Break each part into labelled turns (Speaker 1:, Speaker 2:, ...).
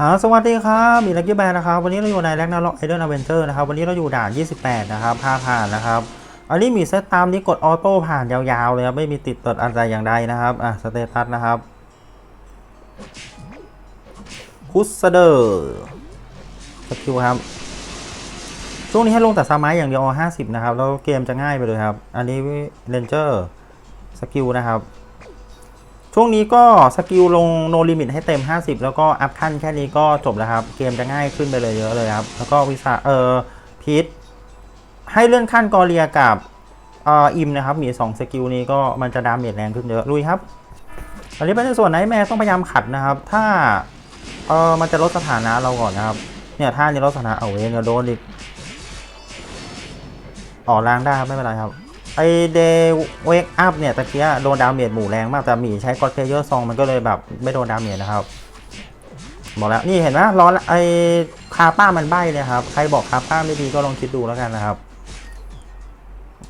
Speaker 1: ฮาสวัสดีครับมีลักกี้แบนนะครับ วันนี้เราอยู่ในแร็กนาล็อกไอเดนอเวนเจอร์นะครับ วันนี้เราอยู่ด่าน 28 นะครับพาผ่านนะครับ อันนี้มีเซตตามนี้กดออโต้ผ่านยาวๆเลยครับไม่มีติดตดอะไรอย่างใดนะครับ อะ สเตตัสนะครับ คุสเดอร์สกิลครับ ช่วงนี้ให้ลงแต่สมัยอย่างเดียวอา50 นะครับ แล้วเกมจะง่ายไปเลยครับ อันนี้เรนเจอร์สกิลนะครับ ช่วงนี้ก็สกิลลงโนลิมิตให้เต็ม 50 แล้วก็อัพขั้นแค่นี้ก็จบแล้วครับ เกมจะง่ายขึ้นไปเลยเยอะเลยครับ แล้วก็วิสาเออพีทให้เลื่อนขั้นกอเรียกับเอ่ออิมนะครับมี 2 สกิลนี้ก็มันจะดาเมจแรงขึ้นเยอะลุยครับอันนี้เป็นส่วนไหนแม่ต้องพยายามขัดนะครับ ถ้าเออมันจะลดสถานะเราก่อนนะครับ เนี่ยถ้านี้ลดสถานะเอาเองเดี๋ยวโดนอีกออกล้างได้ครับไม่เป็นไรครับ ไอเดเวกอัพเนี่ยตะเกียโดนดาเมจหมู่แรงมากแต่หมีใช้กอดเพเยอร์ซองมันก็เลยแบบไม่โดนดาเมจนะครับบอกแล้วนี่เห็นไหมร้อนไอคาป้ามันใบเลยครับใครบอกคาป้าไม่ดีก็ลองคิดดูแล้วกันนะครับ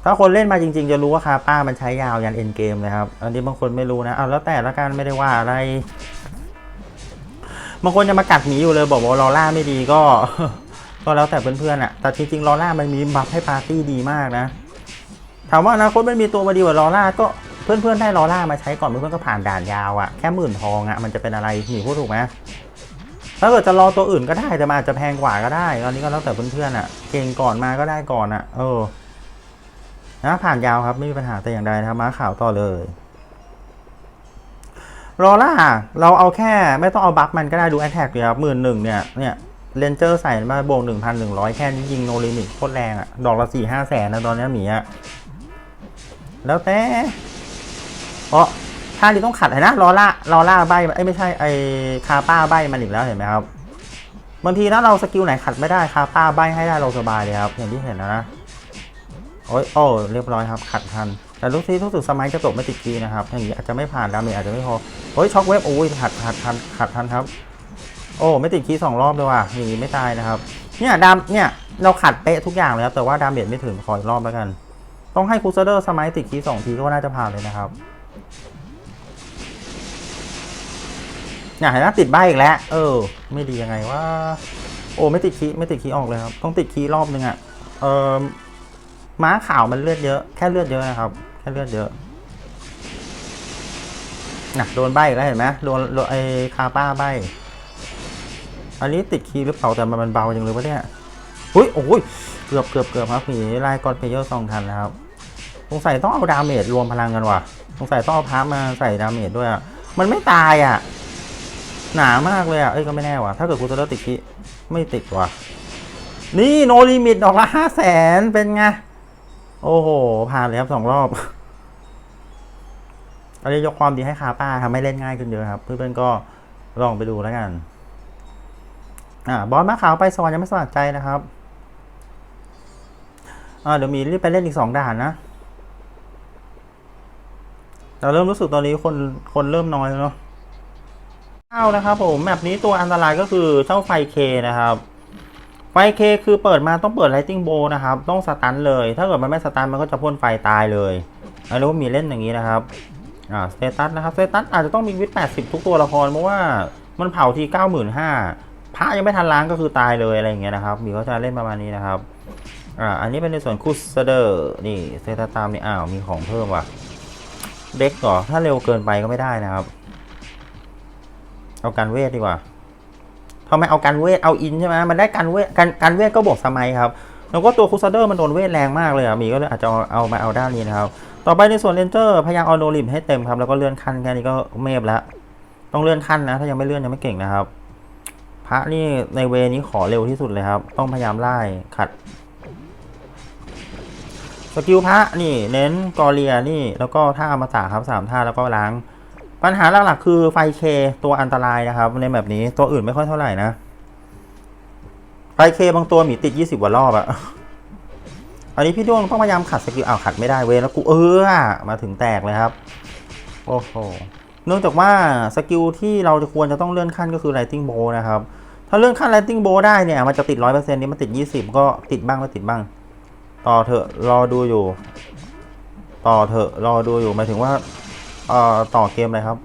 Speaker 1: ถ้าคนเล่นมาจริง ๆ จะรู้ว่าคาป้ามันใช้ยาวยันเอ็นเกมเลยครับ อันนี้บางคนไม่รู้นะเอาแล้วแต่ละกันไม่ได้ว่าอะไรบางคนจะมากัดหมีอยู่เลยบอกว่าลอล่าไม่ดีก็ ก็แล้วแต่เพื่อนๆอะแต่จริงๆลอล่ามันมีบัฟให้ปาร์ตี้ดีมากนะ ถามว่าอนาคตมันมีตัวมาดีกว่าลอล่าก็เพื่อนๆได้ลอล่ามาใช้ก่อนเพื่อนๆก็ผ่านด่านยาวอะแค่หมื่นทองอะมันจะเป็นอะไรหนีพูดถูกไหมถ้าเกิดจะรอตัวอื่นก็ได้แต่มันอาจจะแพงกว่าก็ได้ ตอนนี้ก็แล้วแต่เพื่อนๆอะเก่งก่อนมาก็ได้ก่อนอะเออนะผ่านยาวครับไม่มีปัญหาแต่อย่างใดนะครับมาข่าวต่อเลยลอล่าเราเอาแค่ไม่ต้องเอาบัฟมันก็ได้ดูแอ t แทกเลยครับหมื่นหนึ่งเนี่ยเนี่ยเรนเจอร์ใส่มาบวกหนึ่งพันหนึ่งร้อยแค่นี้ยิงโนลิมิตโคตรแรงอะดอกละสี่ห้าแสนนะตอนนี้หมีอะ แล้วแต่เพราะท่านี้ต้องขัดเห็นนะลอล่าลอล่าใบไอ้ไม่ใช่ไอ้คาป้าใบมันอีกแล้วเห็นไหมครับบางทีถ้าเราสกิลไหนขัดไม่ได้คาป้าใบให้ได้เราสบายเลยครับอย่างที่เห็นนะนะโอ้ยโอ้เรียบร้อยครับ ขัดทัน แต่ลูกที่รู้สึกสมัยจะตกไม่ติดกีนะครับอย่างนี้อาจจะไม่ผ่านดาเมจอาจจะไม่พอโอ้ยช็อกเวฟโอ้ยขัดขัดทันขัดทันครับ โอ้ไม่ติดคีย์สองรอบเลยว่ะอย่างนี้ไม่ตายนะครับ เนี่ยดามเนี่ยเราขัดเป๊ะทุกอย่างเลยครับแต่ว่าดาเมจไม่ถึงขออีกรอบแล้วกัน ต้องให้คูเซเดอร์สมัยติดคีสองทีก็น่าจะผ่านเลยนะครับเนี่ยเห็นไหมติดใบอีกแล้ว เออ ไม่ดียังไงว่า โอ้ไม่ติดคีไม่ติดคีออกเลยครับ ต้องติดคีรอบนึงอะ่ะเออม้าขาวมันเลือดเยอะ แค่เลือดเยอะนะครับ แค่เลือดเยอะน่ะโดนใบอีกแล้วเห็นไหมโดนโดนไอคาป้าใบ อันนี้ติดคีย์หรือเปล่าแต่มันเบาจังเลยวะเนี่ย อุ้ยโอ้ยเกือบเกือบเกือบครับมีไล่กอนเพเยอร์สองทันแล้วครับ งสัยต้องเอาดาเมจรวมพลังกันว่ะสงสัยต้องเอาพาร์มาใส่ดาเมจด้วยอะมันไม่ตายอะ หนามากเลยอะเอ้ยก็ไม่แน่ว่ะถ้าเกิดกูจะเลิกติดคิไม่ติดว่ะ นี่โนลิมิตดอกละห้าแสนเป็นไง โอ้โห ผ่านเลยครับสองรอบอันนี้ยกความดีให้คาป้าทำให้เล่นง่ายขึ้นเยอะครับ เพื่อนๆก็ลองไปดูแล้วกัน อ่าบอสมะขาวไปสวรรค์ยังไม่สมัครใจนะครับอ่าเดี๋ยวมีรีบไปเล่นอีกสองด่านนะ เราเริ่มรู้สึกตอนนี้คนคนเริ่มน้อยแล้วเนาะเข้านะครับผมแมปนี้ตัวอันตรายก็คือเจ้าไฟเคนะครับไฟเคคือเปิดมาต้องเปิดไลติงโบนะครับ ต้องสตันเลย ถ้าเกิดมันไม่สตันมันก็จะพ่นไฟตายเลยอันนี้มีเล่นอย่างนี้นะครับอ่าสเตตัสนะครับสเตตัสอาจจะต้องมีวิทแปดสิบทุกตัวละครเพราะว่ามันเผาทีเก้าหมื่นห้าพระยังไม่ทันล้างก็คือตายเลยอะไรอย่างเงี้ยนะครับ มีเขาจะเล่นประมาณนี้นะครับอ่าอันนี้เป็นในส่วนคูสเดอร์นี่เซตตามนี่อ้าวมีของเพิ่มว่ะ เด็กเหรอ ถ้าเร็วเกินไปก็ไม่ได้นะครับ เอาการเวทดีกว่าทำไมเอาการเวทเอาอินใช่ไหมมันได้การเวทการการเวทก็บวกสมัยครับ แล้วก็ตัวคูสเดอร์มันโดนเวทแรงมากเลยอะมีก็เลยอาจจะเอามาเอาด้านนี้นะครับ ต่อไปในส่วนเลนเจอร์พยายามเอาโนลิมให้เต็มครับ แล้วก็เลื่อนขั้นแค่นี้ก็เมฟแล้ว ต้องเลื่อนขั้นนะ ถ้ายังไม่เลื่อนยังไม่เก่งนะครับ พระนี่ในเวนี้ขอเร็วที่สุดเลยครับ ต้องพยายามไล่ขัด สกิลพระนี่ เน้นกอเรียนี่ แล้วก็ท่าอมตะครับสามท่าแล้วก็ล้าง ปัญหาหลักๆคือไฟเคตัวอันตรายนะครับ ในแบบนี้ตัวอื่นไม่ค่อยเท่าไหร่นะ ไฟเคบางตัวหมีติดยี่สิบกว่ารอบอะอันนี้พี่ด้วงต้องพยายามขัดสกิลอ้าวขัดไม่ได้เว้ยแล้วกูเออมาถึงแตกเลยครับ โอ้โหเนื่องจากว่าสกิลที่เราจะควรจะต้องเลื่อนขั้นก็คือ Lighting Bow นะครับ ถ้าเลื่อนขั้น Lighting Bow ได้เนี่ยมันจะติดร้อยเปอร์เซ็นต์นี้มันติดยี่สิบก็ติดบ้างไม่ติดบ้าง ต่อเถอะรอดูอยู่ ต่อเถอะรอดูอยู่หมายถึงว่าเอ่อต่อเกมอะไรครับ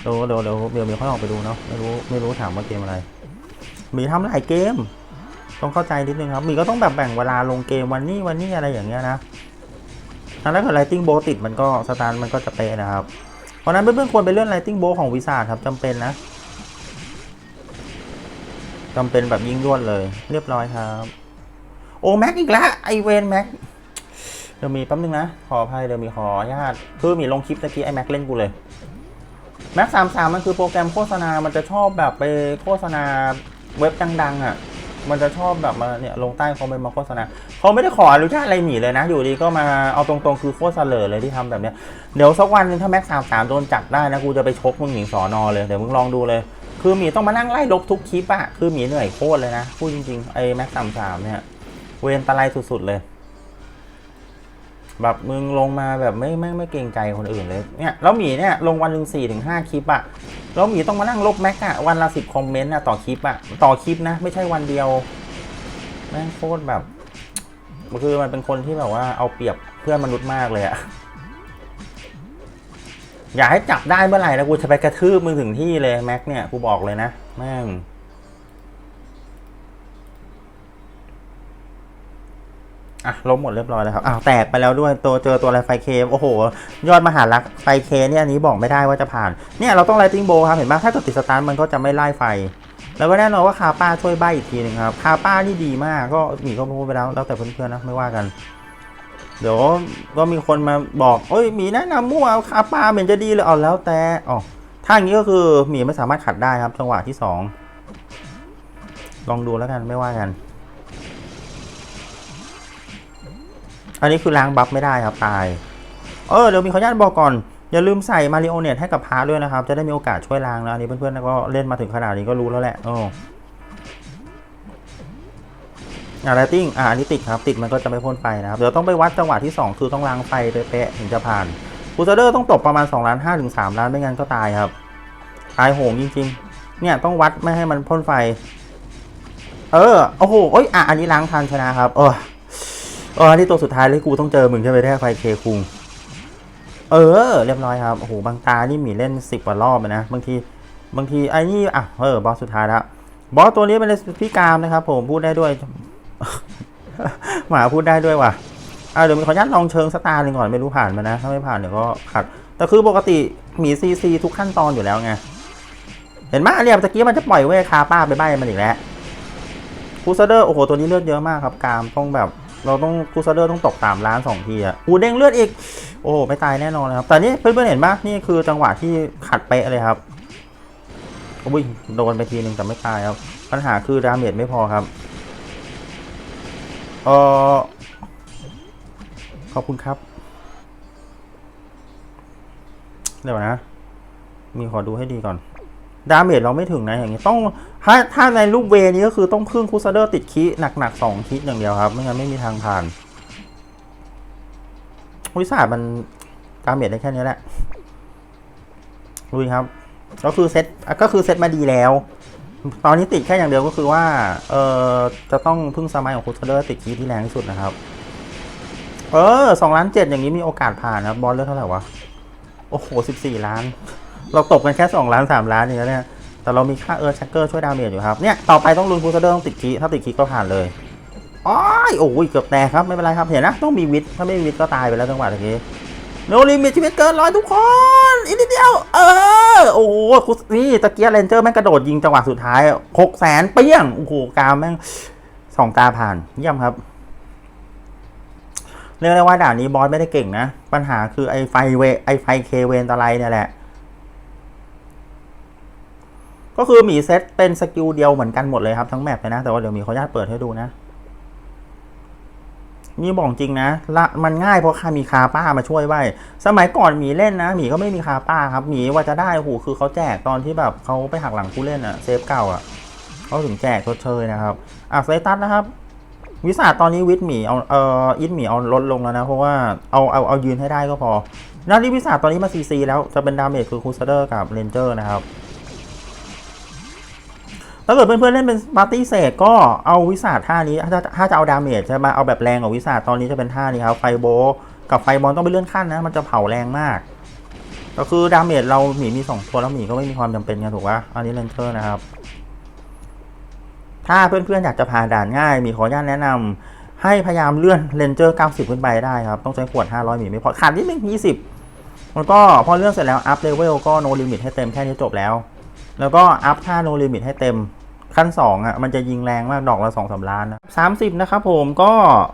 Speaker 1: เดี๋ยวเดี๋ยวเดี๋ยวเดี๋ยวมีค่อยออกไปดูเนาะไม่รู้ไม่รู้ถามว่าเกมอะไร มีทำหลายเกม ต้องเข้าใจนิดนึงครับมีก็ต้องแบบแบ่งเวลาลงเกมวันนี้วันนี้อะไรอย่างเงี้ยนะถ้าเกิด Lighting Bow ติดมันก็สตาร์มันก็จะเป๊ะนะครับเพราะนั้นเพื่อนๆควรไปเลื่อน Lighting Bow ของวิสาครับจำเป็นนะจำเป็นแบบยิ่งยวดเลย เรียบร้อยครับ โอ้แม็กอีกแล้วไอเวนแม็กเดี๋ยวมีแป๊บนึงนะ ขออภัยเดี๋ยวมีขออนุญาตคือมีลงคลิปตะกี้ไอแม็กเล่นกูเลยแม็กสามสามมันคือโปรแกรมโฆษณา มันจะชอบแบบไปโฆษณาเว็บดังๆ อะ มันจะชอบแบบมาเนี่ยลงใต้คอมเมนต์มาโฆษณาเขาไม่ได้ขออนุญาตอะไรหนีเลยนะ อยู่ดีก็มาเอาตรงๆ คือโคตรเสลอเลยที่ทำแบบเนี้ย เดี๋ยวสักวันนึงถ้าแม็กสามสามโดนจับได้นะ กูจะไปชกมึงหนีสอนอเลย เดี๋ยวมึงลองดูเลย คือหมีต้องมานั่งไล่ลบทุกคลิปอะคือหมีเหนื่อยโคตรเลยนะ พูดจริงๆ ไอ้แม็กสามสามเนี่ย เวรตะไลสุดๆเลย แบบมึงลงมาแบบไม่ไม่ไม่เกรงใจคนอื่นเลยเนี่ยแล้วหมีเนี่ยลงวันหนึ่งสี่ถึงห้าคลิปอะแล้วหมีต้องมานั่งลบแม็กอะวันละสิบคอมเมนต์อะต่อคลิปอะต่อคลิปนะ ไม่ใช่วันเดียวแม่งโคตรแบบคือมันเป็นคนที่แบบว่าเอาเปรียบเพื่อนมนุษย์มากเลยอะอยากให้จับได้เมื่อไหร่นะกูจะไปกระทืบมึงถึงที่เลยแม็กเนี่ยกูบอกเลยนะแม่ง อะล้มหมดเรียบร้อยแล้วครับอ้าวแตกไปแล้วด้วยตัวเจอตัวอะไรไฟเคโอ้โห ยอดมหาลักษ์ไฟเคเนี่ยอันนี้บอกไม่ได้ว่าจะผ่าน เนี่ยเราต้องไลติงโบครับ เห็นไหมถ้าเกิดติดสตาร์ทมันก็จะไม่ไล่ไฟ แล้วก็แน่นอนว่าคาป้าช่วยใบอีกทีหนึ่งครับคาป้านี่ดีมากก็หมีก็พูดไปแล้วแล้วแต่เพื่อนๆนะไม่ว่ากัน เดี๋ยวก็มีคนมาบอกเอ้ยหมีแนะนำมั่วคาป้าเหม็นจะดีเลยเอาแล้วแต่อ๋อถ้าอย่างนี้ก็คือหมีไม่สามารถขัดได้ครับจังหวะที่สองลองดูแล้วกันไม่ว่ากัน อันนี้คือล้างบัฟไม่ได้ครับตาย เออเดี๋ยวมีขออนุญาตบอกก่อน อย่าลืมใส่มาริโอเนตให้กับพาร์ด้วยนะครับ จะได้มีโอกาสช่วยล้างนะอันนี้เพื่อนๆก็เล่นมาถึงขนาดนี้ก็รู้แล้วแหละโอ้อ่าไลติ้งอ่าอันนี้ติดครับ ติดมันก็จะไม่พ่นไฟนะครับ เดี๋ยวต้องไปวัดจังหวะที่ 2 คือต้องล้างไฟเป๊ะถึงจะผ่านบูสเดอร์ต้องตกประมาณ2ล้าน5ถึง3ล้านไม่งั้นก็ตายครับ ตายโหงจริงๆ เนี่ยต้องวัดไม่ให้มันพ่นไฟ เออ โอ้โหเอ้ยอะอันนี้ล้างทันชนะครับ เออ เออที่ตัวสุดท้ายเลยกูต้องเจอมึงใช่ไหมแท้ไฟเคคุง เออ เรียบร้อยครับ โอ้โห บางตา นี่มีเล่นสิบกว่ารอบเลยนะ บางที บางทีไอ้นี่ อะ เออ บอสสุดท้ายแล้วบอสตัวนี้เป็นพี่กามนะครับ ผม พูดได้ด้วย หมาพูดได้ด้วยว่ะอะเดี๋ยวมีขออนุญาตลองเชิงสตาร์หนึ่งก่อน ไม่รู้ผ่านมานะ ถ้าไม่ผ่านเดี๋ยวก็ขัด แต่คือปกติหมีซีซีทุกขั้นตอนอยู่แล้วไง เห็นไหมเนี่ยตะกี้มันจะปล่อยเว้ยคาป้าไปใบมันอีกแล้วคูซเดอร์ โอ้โห ตัวนี้เลือดเยอะมากครับ กามต้องแบบ เราต้องคูซเดอร์ต้องตกสามล้านสองทีอะอูเด้งเลือดอีก โอ้ไม่ตายแน่นอนนะครับ แต่นี่เพื่อนๆเห็นปะนี่คือจังหวะที่ขัดเป๊ะเลยครับอุ้ยโดนไปทีนึงแต่ไม่ตายครับ ปัญหาคือดาเมจไม่พอครับเออขอบคุณครับ เดี๋ยวนะ มีขอดูให้ดีก่อน ดาเมจเราไม่ถึงนะอย่างนี้ต้องถ้าถ้าในรูปเวนี้ก็คือต้องพึ่งคูซเดอร์ติดคีหนักๆสองคีอย่างเดียวครับ ไม่งั้นไม่มีทางผ่านวิสามันดาเมจได้แค่นี้แหละลุยครับ ก็คือเซตก็คือเซตมาดีแล้ว ตอนนี้ติดแค่อย่างเดียวก็คือว่า เออจะต้องพึ่งสมัยของคูซเดอร์ติดคีที่แรงที่สุดนะครับ เออสองล้านเจ็ดอย่างนี้มีโอกาสผ่านนะบอลเลือกเท่าไหร่วะโอ้โหสิบสี่ล้าน เราตกกันแค่สองล้านสามล้านเองนะเนี่ยแต่เรามีค่าเออร์ชักเกอร์ช่วยดาเมจอยู่ครับเนี่ยต่อไปต้องลุ้นคูซเดอร์ต้องติดคีถ้าติดคีก็ผ่านเลยอ้อยโอ้ยเกือบแตกครับไม่เป็นไรครับเห็นนะต้องมีวิทถ้าไม่มีวิทก็ตายไปแล้วจังหวะตะกี้โนลิมิตชีวิตเกินร้อยทุกคนอีกนิดเดียว เออ โอ้โหคุนี่ตะเกียร์เรนเจอร์แม่งกระโดดยิงจังหวะสุดท้ายหกแสนเปี้ยง โอ้โหกาวแม่งสองตาผ่านเยี่ยมครับ เรียกได้ว่าด่านนี้บอสไม่ได้เก่งนะ ปัญหาคือไอไฟเวไอไฟเคเวนตะไลเนี่ยแหละ ก็คือหมีเซตเป็นสกิลเดียวเหมือนกันหมดเลยครับทั้งแมปเลยนะ แต่ว่าเดี๋ยวมีขออนุญาตเปิดให้ดูนะนี่บอกจริงนะละมันง่ายเพราะคามีคาป้ามาช่วยไว้ สมัยก่อนหมีเล่นนะหมีก็ไม่มีคาป้าครับหมีว่าจะได้โอ้โหคือเขาแจกตอนที่แบบเขาไปหักหลังผู้เล่นอะเซฟเก่าอะเขาถึงแจกชดเชยนะครับอะสเตตัสนะครับวิสาตอนนี้วิทหมีเอาเอ่ออิทหมีเอาลดลงแล้วนะ เพราะว่าเอาเอาเอายืนให้ได้ก็พอนาที่วิสาตอนนี้มาซีซีแล้วจะเป็นดาเมจคือคูซเดอร์กับเรนเจอร์นะครับ ถ้าเกิดเพื่อนๆเล่นเป็นปาร์ตี้เศษก็เอาวิสาท่านี้ ถ้าถ้าจะเอาดาเมจใช่ไหมเอาแบบแรงกว่าวิสาตอนนี้จะเป็นท่านี้ครับไฟโบกับไฟบอลต้องไปเลื่อนขั้นนะ มันจะเผาแรงมาก ก็คือดาเมจเราหมีมีสองตัวแล้วหมีก็ไม่มีความจำเป็นไงถูกปะอันนี้เรนเจอร์นะครับ ถ้าเพื่อนๆอยากจะผ่านด่านง่าย มีขออนุญาตแนะนำให้พยายามเลื่อนเรนเจอร์90ขึ้นไปได้ครับ ต้องใช้ขวด 500หมีไม่พอขาดนิดนึง20แล้วก็พอเลื่อนเสร็จแล้วอัพเลเวลก็โนลิมิตให้เต็มแค่นี้จบแล้ว แล้วก็อัพท่าโนลิมิตให้เต็มขั้น2อะมันจะยิงแรงมากดอกละ2อสล้านนะ30นะครับผมก็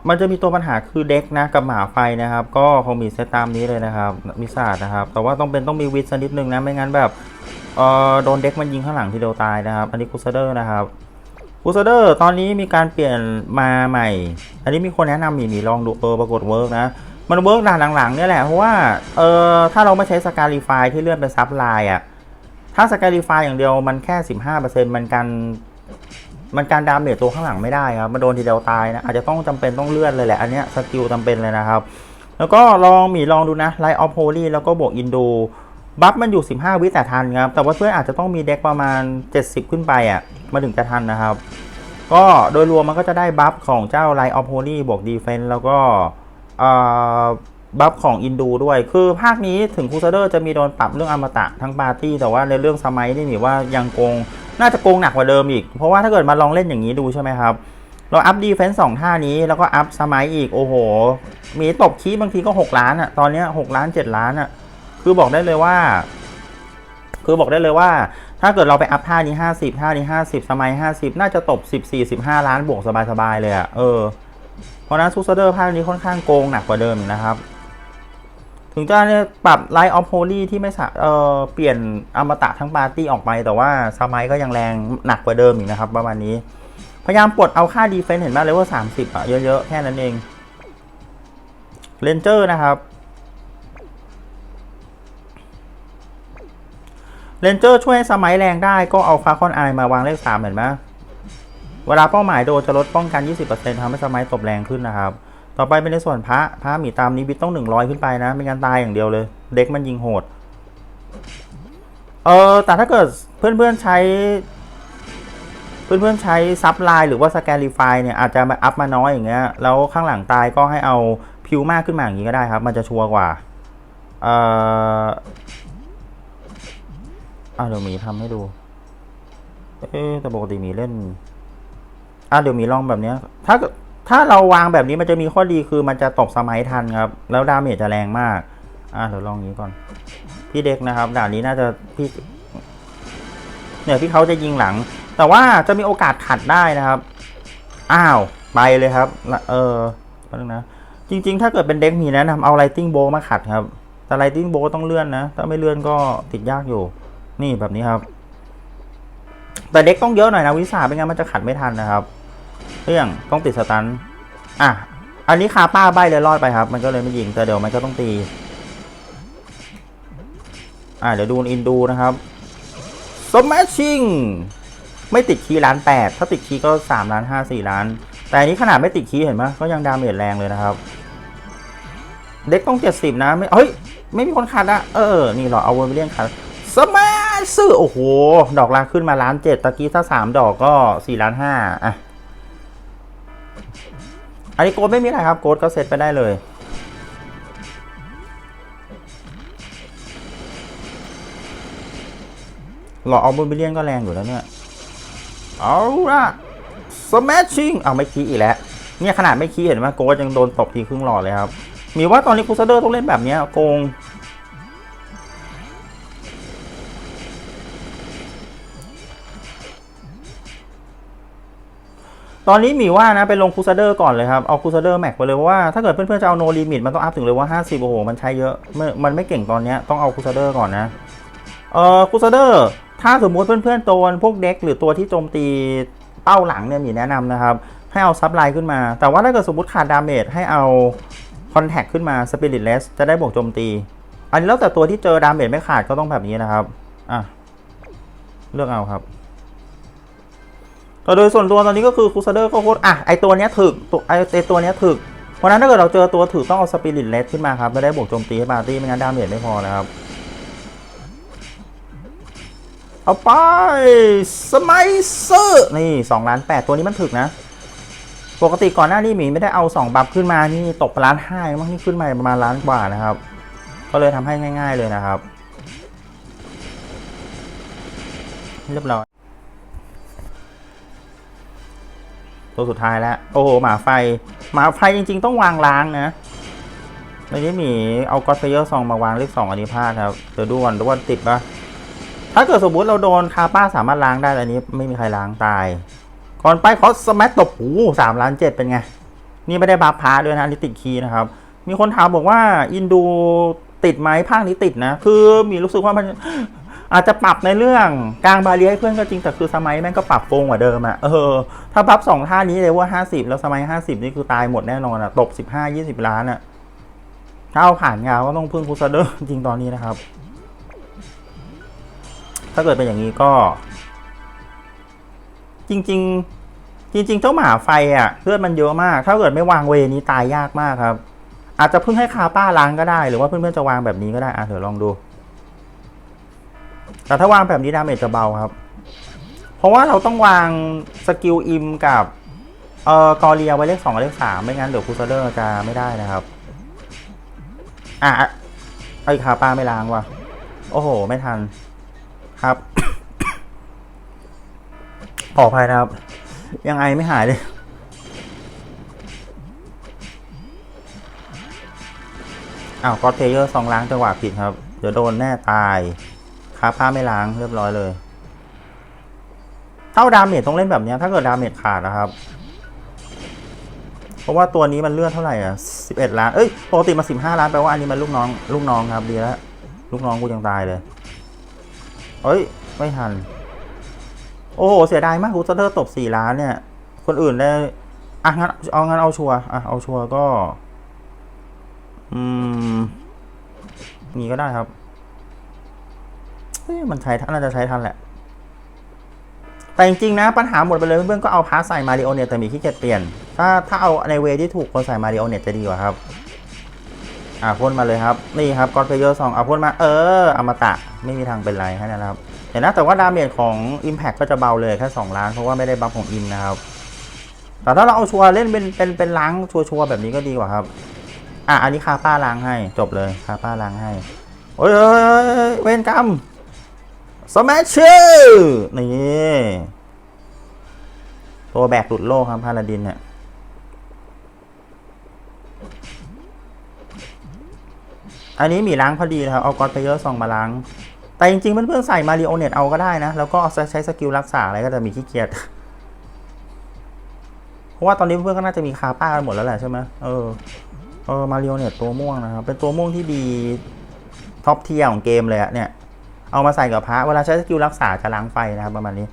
Speaker 1: มันจะมีตัวปัญหาคือเด็กนะกับหมาไฟนะครับ ก็คงมีเซตตามนี้เลยนะครับมิสาดนะครับ แต่ว่าต้องเป็นต้องมีวิทสักนิดนึงนะ ไม่งั้นแบบเออโดนเด็กมันยิงข้างหลังทีเดียวตายนะครับ อันนี้คูซเดอร์นะครับคูซเดอร์ตอนนี้มีการเปลี่ยนมาใหม่ อันนี้มีคนแนะนำมีมีลองดูเออปรากฏเวิร์กนะมันเวิร์กด่านหลังๆเนี่ยแหละเพราะว่าเออถ้าเราไม่ใช้สการีไฟที่เลื่อนเป็นซับไลน์อะ ถ้าสการีไฟอย่างเดียวมันแค่ 15%มันกันมันการดามเมจตัวข้างหลังไม่ได้ครับมันโดนทีเดียวตายนะอาจจะต้องจำเป็นต้องเลื่อนเลยแหละอันเนี้ยสกิลจำเป็นเลยนะครับ แล้วก็ลองหมีลองดูนะไลท์ออฟโฮลี่แล้วก็บวกอินดูบัฟมันอยู่ 15 วิแต่ทันครับ แต่ว่าเพื่อนอาจจะต้องมีเด็กประมาณ 70 ขึ้นไปอะมาถึงจะทันนะครับ ก็โดยรวมมันก็จะได้บัฟของเจ้าไลท์ออฟโฮลี่บวกดีเฟนแล้วก็เอ่อ บัฟของอินดูด้วย คือภาคนี้ถึงคูซเดอร์จะมีโดนปรับเรื่องอมตะทั้งปาร์ตี้ แต่ว่าในเรื่องสมัยนี่หมีว่ายังโกง น่าจะโกงหนักกว่าเดิมอีก เพราะว่าถ้าเกิดมาลองเล่นอย่างนี้ดูใช่ไหมครับ เราอัพดีเฟนส์สองท่านี้แล้วก็อัพสมัยอีก โอ้โห มีตบคีบางทีก็ 6 ล้านอะตอนเนี้ย6ล้าน 7 ล้านอะคือบอกได้เลยว่า คือบอกได้เลยว่า ถ้าเกิดเราไปอัพท่านี้ 50ท่านี้ 50 สมัย 50 น่าจะตบ 14 15 ล้านบวกสบายๆเลยอะเออ เพราะฉะนั้นซูเซเดอร์ภาคนี้ค่อนข้างโกงหนักกว่าเดิมนะครับ ถึงจะเนี่ยปรับไลท์ออฟโฮลี่ที่ไม่สาเออเปลี่ยนอมตะทั้งปาร์ตี้ออกไป แต่ว่าสมัยก็ยังแรงหนักกว่าเดิมอีกนะครับ ประมาณนี้ พยายามปลดเอาค่าดีเฟนส์เห็นไหมเลยว่า30อะเยอะๆ แค่นั้นเองเรนเจอร์นะครับเรนเจอร์ช่วยสมัยแรงได้ก็เอาฟาคอนไอมาวางเลข3เห็นไหมเวลาเป้าหมายโดนจะลดป้องกัน 20%ทำให้สมัยตบแรงขึ้นนะครับ ต่อไปเป็นในส่วนพระพระหมีตามนี้บิดต้อง100ขึ้นไปนะไม่งั้นตายอย่างเดียวเลย เด็กมันยิงโหด เออแต่ถ้าเกิดเพื่อนๆใช้ เพื่อนๆใช้ซับไลน์หรือว่าสแกลิฟายเนี่ยอาจจะมาอัพมาน้อยอย่างเงี้ยแล้วข้างหลังตายก็ให้เอาพิวมากขึ้นมาอย่างนี้ก็ได้ครับ มันจะชัวร์กว่า เอ่ออะเดี๋ยวหมีทำให้ดู เอ๊แต่ปกติหมีเล่นอะเดี๋ยวหมีลองแบบเนี้ยถ้า ถ้าเราวางแบบนี้มันจะมีข้อดีคือมันจะตบสมัยทันครับ แล้วดาเมจจะแรงมาก อะเดี๋ยวลองนี้ก่อน พี่เด็กนะครับด่านนี้น่าจะพี่เนี่ยพี่เขาจะยิงหลัง แต่ว่าจะมีโอกาสขัดได้นะครับ อ้าวไปเลยครับ เออแป๊บนึงนะจริง ๆ ถ้าเกิดเป็นเด็กมีแนะนำเอาไลติงโบมาขัดครับ แต่ไลติงโบต้องเลื่อนนะ ถ้าไม่เลื่อนก็ติดยากอยู่ นี่แบบนี้ครับ แต่เด็กต้องเยอะหน่อยนะวิสาเป็นงั้นมันจะขัดไม่ทันนะครับ เรื่องต้องติดสตันอะ อันนี้คาป้าใบเลยรอดไปครับ มันก็เลยไม่ยิงแต่เดี๋ยวมันก็ต้องตี อะเดี๋ยวดูอินดูนะครับสมัชชิงไม่ติดคีย์ล้านแปดถ้าติดคีย์ก็สามล้านห้าสี่ล้าน แต่อันนี้ขนาดไม่ติดคีย์เห็นไหมก็ยังดาเมจแรงเลยนะครับ เด็กต้องเจ็ดสิบนะไม่เฮ้ย ไม่มีคนขัดอะเออ นี่เหรอเอาเวอร์เลียนขัดสมาซื้อโอ้โห ดอกลาขึ้นมาล้านเจ็ดตะกี้ถ้าสามดอกก็สี่ล้านห้าอะ อันนี้โกดไม่มีอะไรครับโกดก็เซตไปได้เลย หล่อเอาบนบิเลียนก็แรงอยู่แล้วเนี่ย เอาละสมัชชิงเอาไม่คีอีกแล้ว เนี่ยขนาดไม่คีเห็นไหมโกดยังโดนตบทีครึ่งหลอดเลยครับ มีว่าตอนนี้คูซเดอร์ต้องเล่นแบบเนี้ยโกง ตอนนี้หมีว่านะไปลงคูซเดอร์ก่อนเลยครับ เอาคูซเดอร์แม็กไปเลยเพราะว่าถ้าเกิดเพื่อนๆจะเอาโนลิมิตมันต้องอัพถึงเลยว่า 50 โอ้โห มันใช้เยอะม,มันไม่เก่งตอนนี้ต้องเอาคูซเดอร์ก่อนนะ เอ่อคูซเดอร์ถ้าสมมุติเพื่อนๆโดนพวกเด็กหรือตัวที่โจมตีเป้าหลังเนี่ยหมีแนะนำนะครับให้ให้เอาซับไลน์ขึ้นมา แต่ว่าถ้าเกิดสมมติขาดดาเมจให้เอาคอนแทคขึ้นมาสปิริตเลสจะได้บวกโจมตี อันนี้แล้วแต่ตัวที่เจอดาเมจไม่ขาดก็ต้องแบบนี้นะครับอะเลือกเอาครับ แต่โดยส่วนตัวตอนนี้ก็คือคูซาเดอร์ก็โคตรอะไอตัวเนี้ยถึกตัวไอไอตัวเนี้ยถึกเพราะนั้นถ้าเกิดเราเจอตัวถือต้องเอาสปิริตเลสขึ้นมาครับจะได้บวกโจมตีให้ปาร์ตี้ไม่งั้นดาเมจไม่พอนะครับเอาไปสมัยเซอร์นี่2ล้าน8ตัวนี้มันถึกนะ ปกติก่อนหน้านี้หมีไม่ได้เอา2บัฟขึ้นมานี่ตกล้านห้ามั้งนี่ขึ้นมาประมาณล้านกว่านะครับ ก็เลยทำให้ง่าย ๆเลยนะครับ เรียบร้อย ตัวสุดท้ายแล้ว โอ้โหหมาไฟ หมาไฟจริง ๆ ต้องวางล้างนะไม่ได้หมีเอากอตเฟเยอร์ซองมาวางเลขสองอันนี้พลาดครับเดี๋ยวดูก่อนดูว่าติดปะถ้าเกิดสมมติเราโดนคาป้าสามารถล้างได้แต่อันนี้ไม่มีใครล้างตาย ก่อนไปคอสสมัตตบโอ้สามล้านเจ็ดเป็นไง นี่ไม่ได้บัฟพาด้วยนะอันนี้ติดคีนะครับ มีคนถามบอกว่าอินดูติดไหมภาคนี้ติดนะ คือมีรู้สึกว่ามัน อาจจะปรับในเรื่องกลางบาเรียให้เพื่อนก็จริงแต่คือสมัยแม่งก็ปรับโกงกว่าเดิมอะเออถ้าบัฟสองท่านี้เลยว่าห้าสิบแล้วสมัยห้าสิบนี่คือตายหมดแน่นอนอะตกสิบห้ายี่สิบล้านอะถ้าเอาผ่านยาวก็ต้องพึ่งคูซาเดอร์จริงตอนนี้นะครับ ถ้าเกิดเป็นอย่างนี้ก็ จริง ๆ จริง ๆ เจ้าหมาไฟอะเลือดมันเยอะมาก ถ้าเกิดไม่วางเวนี้ตายยากมากครับ อาจจะเพิ่งให้คาป้าล้างก็ได้ หรือว่าเพื่อนๆจะวางแบบนี้ก็ได้อะเดี๋ยวลองดู แต่ถ้าวางแบบนี้ดาเมจจะเบาครับ เพราะว่าเราต้องวางสกิลอิมกับเอ่อกอเรียไว้เลขสองกับเลขสามไม่งั้นเดี๋ยวคูซาเดอร์จะไม่ได้นะครับ อะไอ้คาป้าไม่ล้างว่ะ โอ้โห ไม่ทันครับ ขออภัยนะครับ ยังไงไม่หายเลยอ้าวก็เพเยอร์สองล้างจังหวะผิดครับ เดี๋ยวโดนแน่ตาย คาผ้าไม่ล้างเรียบร้อยเลย เท่าดาเมจต้องเล่นแบบนี้ถ้าเกิดดาเมจขาดนะครับ เพราะว่าตัวนี้มันเลื่อนเท่าไหร่อะสิบเอ็ดล้าน เอ้ยปกติมาสิบห้าล้านแปลว่าอันนี้มันลูกน้อง ลูกน้องครับดีแล้ว ลูกน้องกูยังตายเลยเอ้ย ไม่ทัน โอ้โห เสียดายมากฮูสเตอร์ตบสี่ล้านเนี่ย คนอื่นได้อะงั้นเอางั้นเอาชัวร์อะเอาชัวร์ก็ อืมนี่ก็ได้ครับ เอ้มันใช้ทันน่าจะใช้ทันแหละ แต่จริงๆนะ ปัญหาหมดไปเลยเพื่อนๆก็เอาพาสใส่มาริโอเน็ตแต่มีขี้เกียจเปลี่ยน ถ้าถ้าเอาในเวที่ถูกคนใส่มาริโอเน็ตจะดีกว่าครับ อะพ่นมาเลยครับ นี่ครับกอดเพเยอร์สองเอาพ่นมาเอออมตะไม่มีทางเป็นไรแค่นั้นนะครับเห็นนะแต่ว่าดาเมจของ Impact ก็จะเบาเลยแค่2ล้านเพราะว่าไม่ได้บัฟของอินนะครับแต่ถ้าเราเอาชัวร์เล่นเป็นเป็นเป็นล้างชัวร์ๆแบบนี้ก็ดีกว่าครับ อะอันนี้คาป้าล้างให้จบเลยคาป้าล้างให้ โอ้ยเอ้ยเวนกรรม สมัชชื่อนี่ตัวแบกหลุดโลกครับพาลาดินเนี่ยอันนี้มีล้างพอดีนะครับ เอากอดเพเยอร์ซองมาล้าง แต่จริงๆ เพื่อนๆ ใส่มาริโอเน็ตเอาก็ได้นะ แล้วก็เอาใช้สกิลรักษาอะไรก็จะมีขี้เกียจ เพราะว่าตอนนี้เพื่อนๆก็น่าจะมีคาป้ากันหมดแล้วแหละใช่ไหมเออ เออมาริโอเน็ตตัวม่วงนะครับ เป็นตัวม่วงที่ดีท็อปเทียร์ของเกมเลยอะเนี่ย เอามาใส่กับพระเวลาใช้สกิลรักษาจะล้างไฟนะครับประมาณนี้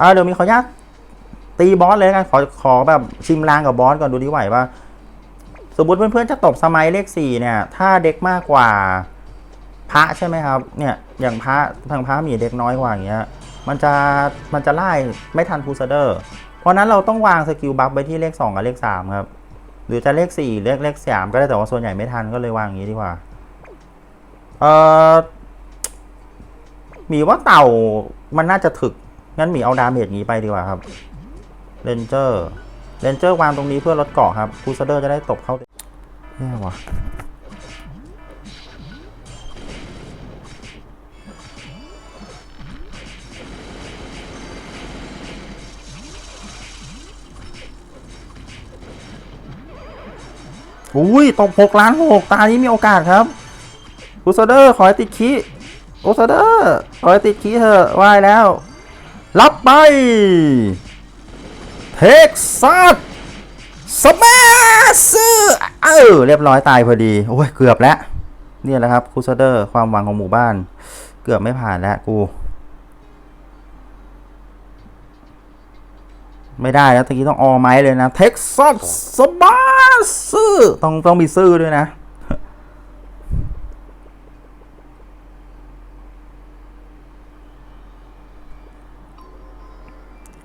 Speaker 1: อ่าเดี๋ยวมีขออนุญาตตีบอสเลยกันขอขอแบบชิมลางกับบอสก่อนดูดีไหวว่าสมมติเพื่อนๆจะตบสมัยเลขสี่เนี่ย ถ้าเด็กมากกว่าพระใช่ไหมครับ เนี่ยอย่างพระทางพระมีเด็กน้อยกว่าอย่างเงี้ยมันจะมันจะไล่ไม่ทันพูซเดอร์ เพราะนั้นเราต้องวางสกิลบัฟไว้ที่เลขสองกับเลขสามครับ หรือจะเลขสี่เลขเลขสามก็ได้แต่ว่าส่วนใหญ่ไม่ทันก็เลยวางอย่างนี้ดีกว่า เอ่อ มีว่าเต่ามันน่าจะถึก งั้นหมีเอาดาเมจนี้ไปดีกว่าครับเรนเจอร์เรนเจอร์วางตรงนี้เพื่อลดเกาะครับคูซเดอร์จะได้ตบเข้าแย่ว่ะอุ้ยตกหกล้านหกตานี้มีโอกาสครับคูซเดอร์ขอให้ติดคี คูซเดอร์ขอให้ติดคีเถอะว่ายแล้ว รับไป เท็กซัสสมาซื้อเออเรียบร้อยตายพอดี โอ้ย เกือบแล้วเนี่ยแหละครับคูซาเดอร์ความหวังของหมู่บ้าน เกือบไม่ผ่านแล้วกู ไม่ได้แล้วตะกี้ต้องออไม้เลยนะ เท็กซัสสบาซื่อต้องต้องมีซื่อด้วยนะ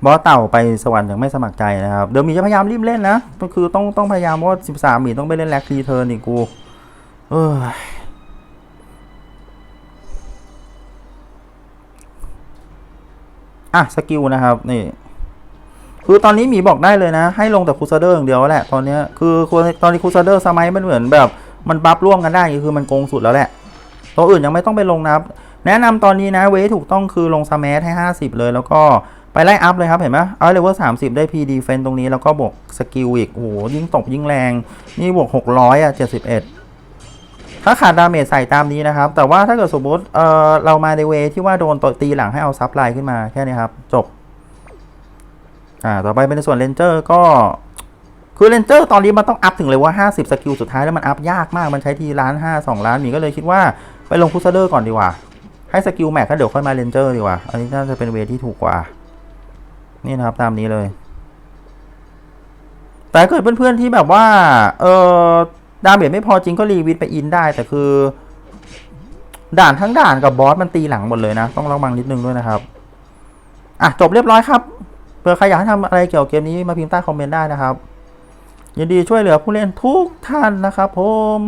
Speaker 1: บอสเต่าไปสวรรค์อย่างไม่สมัครใจนะครับ เดี๋ยวหมีจะพยายามรีบเล่นนะ ก็คือต้องต้องพยายามเพราะว่าสิบสามหมีต้องไปเล่นแลกรีเทิร์นอีกกู เอออะสกิลนะครับนี่คือตอนนี้หมีบอกได้เลยนะ ให้ลงแต่คูซาเดอร์อย่างเดียวแหละตอนนี้คือตอนนี้คูซาเดอร์สมัยมันเหมือนแบบ มันบัฟร่วมกันได้คือมันโกงสุดแล้วแหละตัวอื่นยังไม่ต้องไปลงนะครับ แนะนำตอนนี้นะเวทถูกต้องคือลงสมัให้ 50 เลยแล้วก็ ไปไล่อัพเลยครับ เห็นไหมเอาเลเวล30ได้ PD เฟนตรงนี้แล้วก็บวกสกิลอีก โอ้โห ยิ่งตบยิ่งแรง นี่บวก600อะ71ถ้าขาดดาเมจใส่ตามนี้นะครับ แต่ว่าถ้าเกิดสมมติเออเรามาในเวที่ว่าโดนตตีหลังให้เอาซับไลน์ขึ้นมาแค่นี้ครับ จบ อ่า ต่อไปเป็นส่วนเลนเจอร์ก็คือเลนเจอร์ตอนนี้มันต้องอัพถึงเลยว่า 50 สกิลสุดท้ายแล้วมันอัพยากมาก มันใช้ทีล้านห้าสองล้านหมีก็เลยคิดว่าไปลงคูซเดอร์ก่อนดีกว่า ให้สกิลแม็กก็เดี๋ยวค่อยมาเลนเจอร์ดีกว่า อันนี้น่าจะเป็นเวที่ถูกกว่า นี่นะครับตามนี้เลย แต่เกิดเพื่อนๆที่แบบว่า เออดาเมจไม่พอจริงก็รีวิทไปอินได้ แต่คือ ด่านทั้งด่านกับบอสมันตีหลังหมดเลยนะ ต้องระวังนิดนึงด้วยนะครับ อะ จบเรียบร้อยครับเผื่อใครอยากให้ทำอะไรเกี่ยวกับเกมนี้มาพิมพ์ใต้คอมเมนต์ได้นะครับยินดีช่วยเหลือผู้เล่นทุกท่านนะครับผม